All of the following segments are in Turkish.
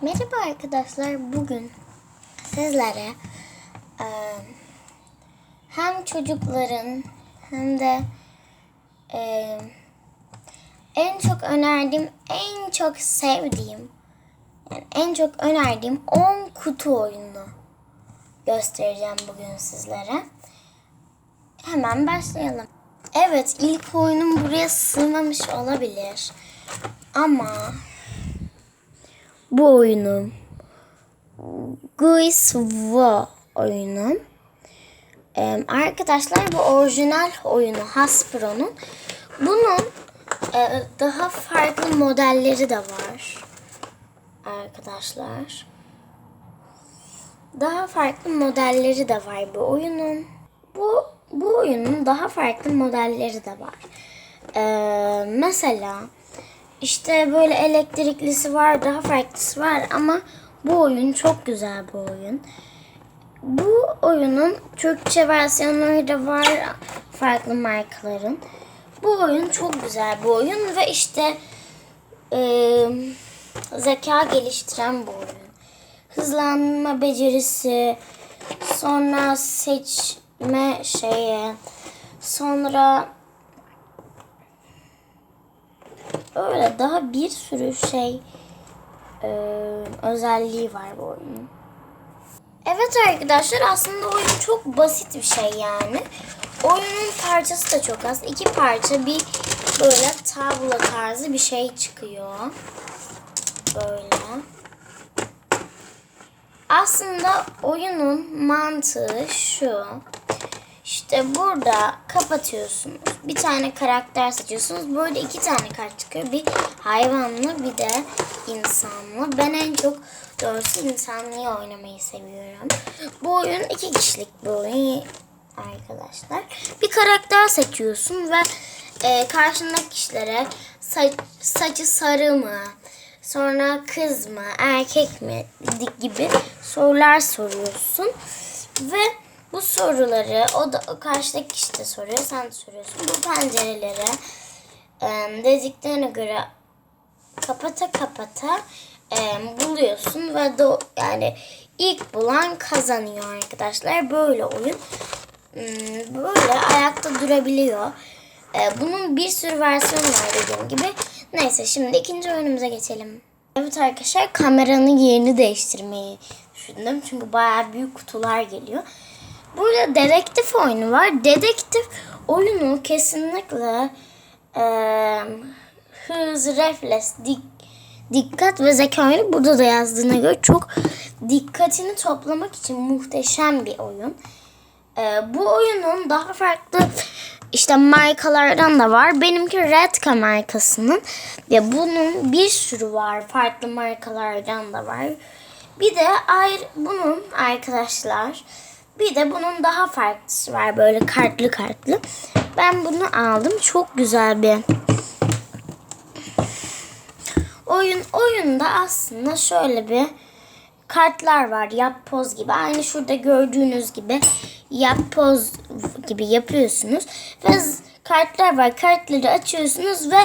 Merhaba arkadaşlar. Bugün sizlere e, hem çocukların hem de e, en çok önerdiğim, en çok sevdiğim, yani en çok önerdiğim 10 kutu oyunu göstereceğim bugün sizlere. Hemen başlayalım. Evet, ilk oyunum buraya sığmamış olabilir. Ama bu oyunum Guisvo oyunu. Ee, arkadaşlar bu orijinal oyunu Hasbro'nun. Bunun e, daha farklı modelleri de var. Arkadaşlar. Daha farklı modelleri de var bu oyunun. Bu bu oyunun daha farklı modelleri de var. Ee, mesela işte böyle elektriklisi var, daha farklısı var ama bu oyun çok güzel bu oyun. Bu oyunun Türkçe versiyonları da var farklı markaların. Bu oyun çok güzel bu oyun ve işte e, zeka geliştiren bu oyun. Hızlanma becerisi, sonra seçme şeyi, sonra öyle daha bir sürü şey e, özelliği var bu oyunun. Evet arkadaşlar aslında oyun çok basit bir şey yani. Oyunun parçası da çok az. İki parça bir böyle tablo tarzı bir şey çıkıyor. Böyle. Aslında oyunun mantığı şu. İşte burada kapatıyorsunuz. Bir tane karakter seçiyorsunuz. Böyle iki tane kart çıkıyor. Bir hayvanlı bir de insanlı. Ben en çok doğrusu insanlıyı oynamayı seviyorum. Bu oyun iki kişilik bir oyun arkadaşlar. Bir karakter seçiyorsun ve e, karşındaki kişilere saç, saçı sarı mı, sonra kız mı, erkek mi gibi sorular soruyorsun. Ve bu soruları o da o karşıdaki kişi de soruyor, sen de soruyorsun. Bu pencereleri e, dediklerine göre kapata kapata e, buluyorsun ve do, yani ilk bulan kazanıyor arkadaşlar. Böyle oyun hmm, böyle ayakta durabiliyor. E, bunun bir sürü versiyonu var dediğim gibi. Neyse şimdi ikinci oyunumuza geçelim. Evet arkadaşlar kameranın yerini değiştirmeyi düşündüm. Çünkü bayağı büyük kutular geliyor. Burada dedektif oyunu var. Dedektif oyunu kesinlikle e, hız, refleks, dik, dikkat ve zeka oyunu burada da yazdığına göre çok dikkatini toplamak için muhteşem bir oyun. E, bu oyunun daha farklı işte markalardan da var. Benimki Redka markasının ve bunun bir sürü var. Farklı markalardan da var. Bir de ayrı bunun arkadaşlar bir de bunun daha farklısı var böyle kartlı kartlı. Ben bunu aldım. Çok güzel bir oyun. Oyunda aslında şöyle bir kartlar var. Yap poz gibi. Aynı şurada gördüğünüz gibi yap poz gibi yapıyorsunuz. Ve kartlar var. Kartları açıyorsunuz ve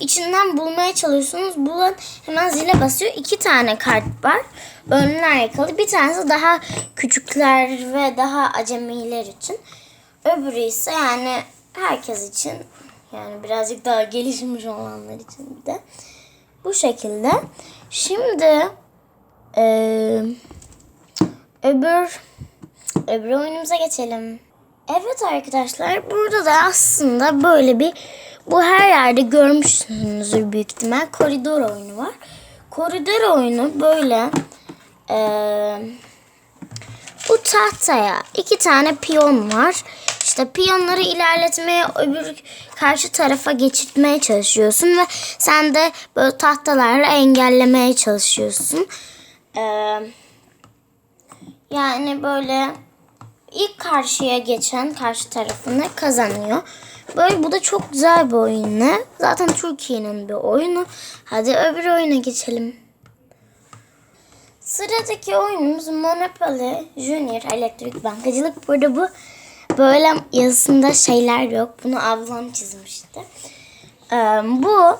içinden bulmaya çalışıyorsunuz. Bulan hemen zile basıyor. İki tane kart var. Önlü arkalı. Bir tanesi daha küçükler ve daha acemiler için. Öbürü ise yani herkes için yani birazcık daha gelişmiş olanlar için de. Bu şekilde. Şimdi ee, öbür öbür oyunumuza geçelim. Evet arkadaşlar burada da aslında böyle bir bu her yerde görmüşsünüzdür büyük ihtimal koridor oyunu var. Koridor oyunu böyle ee, bu tahtaya iki tane piyon var. İşte piyonları ilerletmeye öbür karşı tarafa geçirtmeye çalışıyorsun ve sen de böyle tahtalarla engellemeye çalışıyorsun. Ee, yani böyle ilk karşıya geçen karşı tarafını kazanıyor. Böyle bu da çok güzel bir oyun. Zaten Türkiye'nin bir oyunu. Hadi öbür oyuna geçelim. Sıradaki oyunumuz Monopoly Junior Elektrik Bankacılık. Burada bu böyle yazısında şeyler yok. Bunu ablam çizmişti. Ee, bu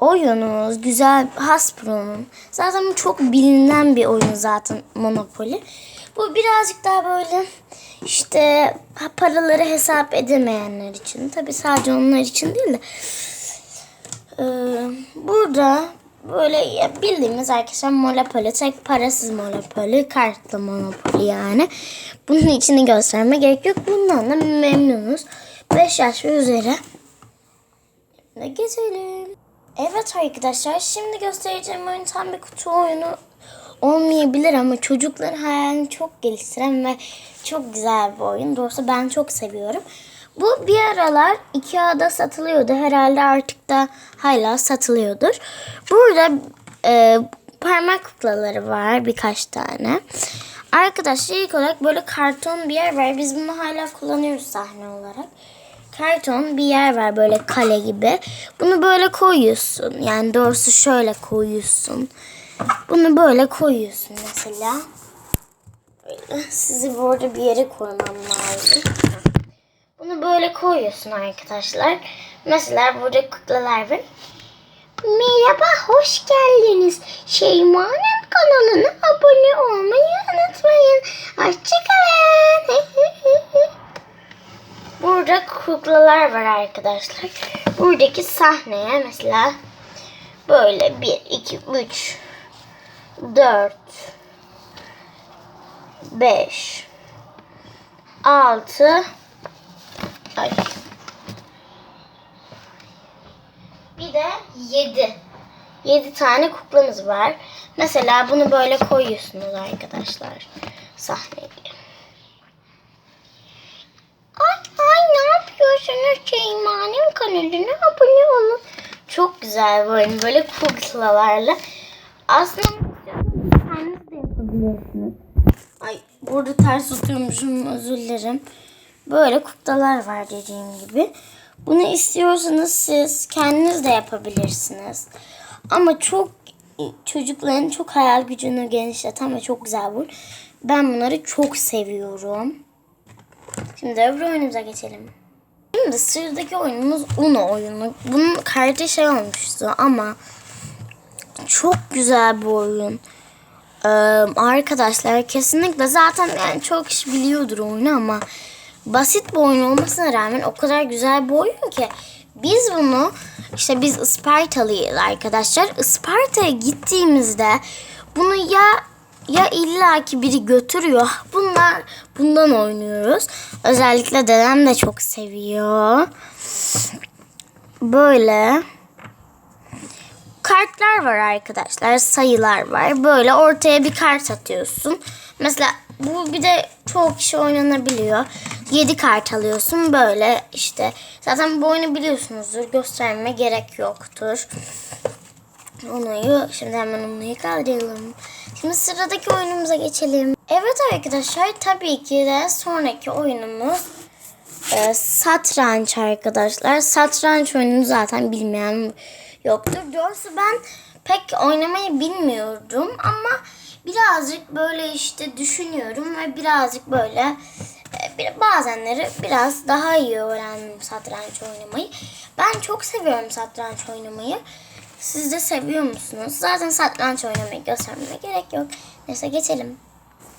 oyunumuz güzel Hasbro'nun. Zaten çok bilinen bir oyun zaten Monopoly. Bu birazcık daha böyle işte paraları hesap edemeyenler için. Tabi sadece onlar için değil de. Ee, burada böyle ya bildiğimiz arkadaşlar Monopoly. Tek parasız Monopoly. Kartlı Monopoly yani. Bunun içini gösterme gerek yok. Bundan da memnunuz. 5 yaş ve üzeri. Ne geçelim. Evet arkadaşlar şimdi göstereceğim oyun tam bir kutu oyunu olmayabilir ama çocukların hayalini çok geliştiren ve çok güzel bir oyun. Doğrusu ben çok seviyorum. Bu bir aralar Ikea'da satılıyordu. Herhalde artık da hala satılıyordur. Burada e, parmak kuklaları var birkaç tane. Arkadaşlar ilk olarak böyle karton bir yer var. Biz bunu hala kullanıyoruz sahne olarak karton bir yer var böyle kale gibi. Bunu böyle koyuyorsun. Yani doğrusu şöyle koyuyorsun. Bunu böyle koyuyorsun mesela. Böyle. Sizi burada bir yere koymam lazım. Bunu böyle koyuyorsun arkadaşlar. Mesela burada kuklalar var. Merhaba, hoş geldiniz. Şeyma'nın kanalına abone olmayı unutmayın. Hoşçakalın. Burada kuklalar var arkadaşlar. Buradaki sahneye mesela böyle 1, 2, 3, 4, 5, 6, ay. Bir de 7. 7 tane kuklamız var. Mesela bunu böyle koyuyorsunuz arkadaşlar sahneye. Ay ay ne yapıyorsunuz Şeyma'nın kanalına abone olun. Çok güzel böyle böyle kuklalarla. Aslında yapabilirsiniz. Ay burada ters tutuyormuşum özür dilerim. Böyle kuklalar var dediğim gibi. Bunu istiyorsanız siz kendiniz de yapabilirsiniz. Ama çok çocukların çok hayal gücünü genişleten ve çok güzel bu. Ben bunları çok seviyorum. Şimdi öbür oyunumuza geçelim. Şimdi sıradaki oyunumuz Uno oyunu. Bunun kartı şey olmuştu ama çok güzel bir oyun. Arkadaşlar kesinlikle zaten yani çok kişi biliyordur oyunu ama basit bir oyun olmasına rağmen o kadar güzel bir oyun ki biz bunu işte biz Ispartalıyız arkadaşlar. Isparta'ya gittiğimizde bunu ya ya illaki biri götürüyor. Bunlar bundan oynuyoruz. Özellikle dedem de çok seviyor. Böyle kartlar var arkadaşlar. Sayılar var. Böyle ortaya bir kart atıyorsun. Mesela bu bir de çoğu kişi oynanabiliyor. 7 kart alıyorsun böyle işte. Zaten bu oyunu biliyorsunuzdur. Gösterme gerek yoktur. Onu şimdi hemen onu kaldıralım. Şimdi sıradaki oyunumuza geçelim. Evet arkadaşlar tabii ki de sonraki oyunumuz e, satranç arkadaşlar. Satranç oyununu zaten bilmeyen yoktur. Doğrusu ben pek oynamayı bilmiyordum ama birazcık böyle işte düşünüyorum ve birazcık böyle e, bazenleri biraz daha iyi öğrendim satranç oynamayı. Ben çok seviyorum satranç oynamayı. Siz de seviyor musunuz? Zaten satranç oynamayı göstermeme gerek yok. Neyse geçelim.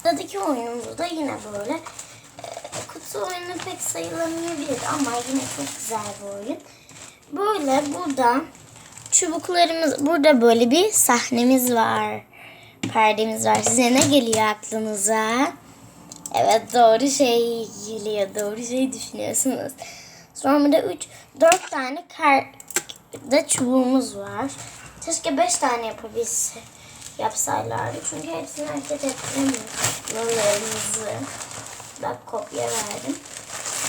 Sıradaki oyunumuz da yine böyle e, kutu oyunu pek sayılamayabilir ama yine çok güzel bir oyun. Böyle burada çubuklarımız, burada böyle bir sahnemiz var. Perdemiz var. Size ne geliyor aklınıza? Evet doğru şey geliyor. Doğru şey düşünüyorsunuz. Sonra da 3, 4 tane kar da çubuğumuz var. Keşke 5 tane yapabilse yapsaylardı. Çünkü hepsini hareket ettiremiyoruz. Yollarımızı. Bak kopya verdim.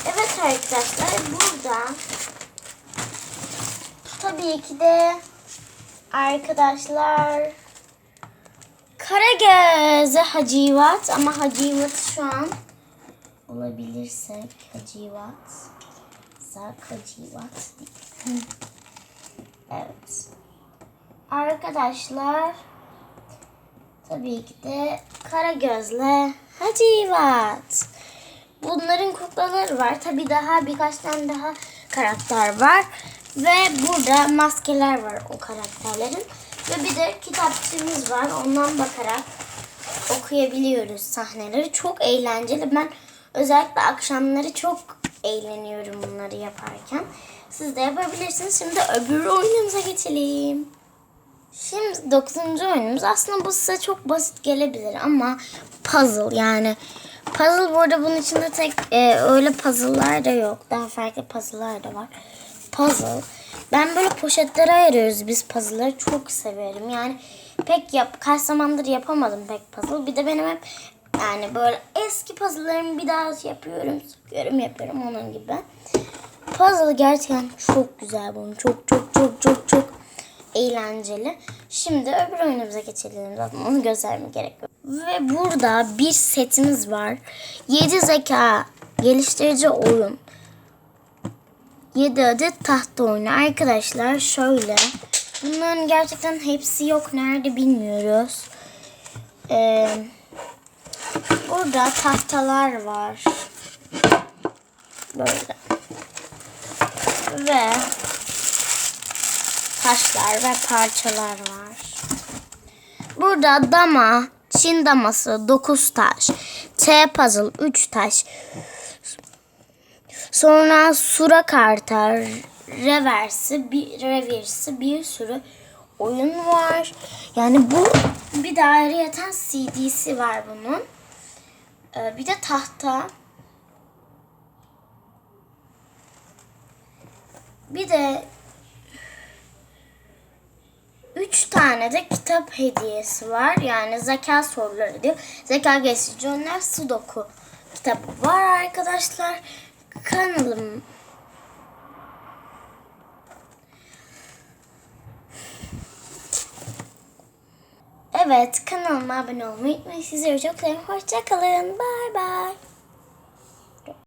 Evet arkadaşlar burada tabii ki de arkadaşlar Karagöz'e Hacivat ama Hacivat şu an olabilirsek Hacivat Zak Hacivat Evet. Arkadaşlar tabii ki de Karagöz'le Hacivat. Bunların kuklaları var. Tabii daha birkaç tane daha karakter var. Ve burada maskeler var o karakterlerin. Ve bir de kitapçığımız var. Ondan bakarak okuyabiliyoruz sahneleri. Çok eğlenceli. Ben özellikle akşamları çok eğleniyorum bunları yaparken. Siz de yapabilirsiniz. Şimdi öbür oyunumuza geçelim. Şimdi dokuzuncu oyunumuz aslında bu size çok basit gelebilir ama puzzle yani puzzle burada bunun içinde tek e, öyle puzzle'lar da yok. Daha farklı puzzle'lar da var. Puzzle. Ben böyle poşetlere ayırıyoruz biz puzzle'ları çok severim. Yani pek yap kaç zamandır yapamadım pek puzzle. Bir de benim hep yani böyle eski puzzle'larımı bir daha yapıyorum, sıkıyorum, yapıyorum onun gibi. Puzzle gerçekten çok güzel bunun. Çok çok çok çok çok eğlenceli. Şimdi öbür oyunumuza geçelim zaten onu göstermeye gerek yok. Ve burada bir setimiz var. 7 zeka geliştirici oyun. 7 adet tahta oyunu. Arkadaşlar şöyle. Bunların gerçekten hepsi yok. Nerede bilmiyoruz. Ee, burada tahtalar var. Böyle. Ve taşlar ve parçalar var. Burada dama, Çin daması 9 taş, T puzzle 3 taş. Sonra sura karta, reversi, bir reversi bir sürü oyun var. Yani bu bir de ayrıyeten CD'si var bunun. Ee, bir de tahta. Bir de Üç tane de kitap hediyesi var. Yani zeka soruları diyor. Zeka geçici onlar sudoku kitabı var arkadaşlar. Kanalım Evet kanalıma abone olmayı unutmayın. Sizleri çok seviyorum. Hoşçakalın. Bye bye.